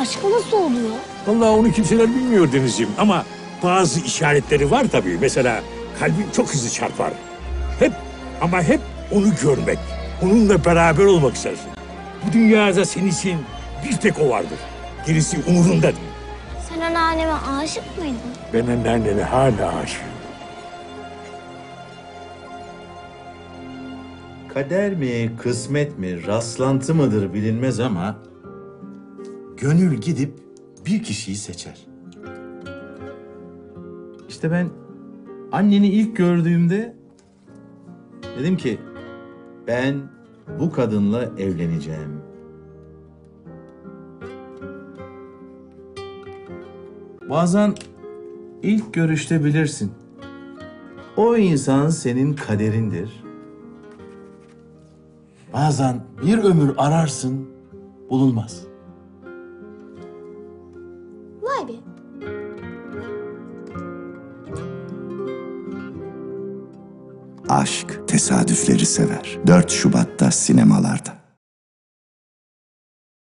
Aşk nasıl oluyor? Vallahi onu kimseler bilmiyor Denizciğim ama bazı işaretleri var tabii. Mesela kalbin çok hızlı çarpar. Hep ama hep onu görmek, onunla beraber olmak istersin. Bu dünyada senin için bir tek o vardır. Gerisi umurunda değil. Sen anneanneme aşık mıydın? Ben anneannene hala aşığım. Kader mi, kısmet mi, rastlantı mıdır bilinmez ama gönül gidip bir kişiyi seçer. İşte ben anneni ilk gördüğümde dedim ki ben bu kadınla evleneceğim. Bazen ilk görüşte bilirsin. O insan senin kaderindir. Bazen bir ömür ararsın, bulunmaz. Be. Aşk tesadüfleri sever. 4 Şubat'ta sinemalarda.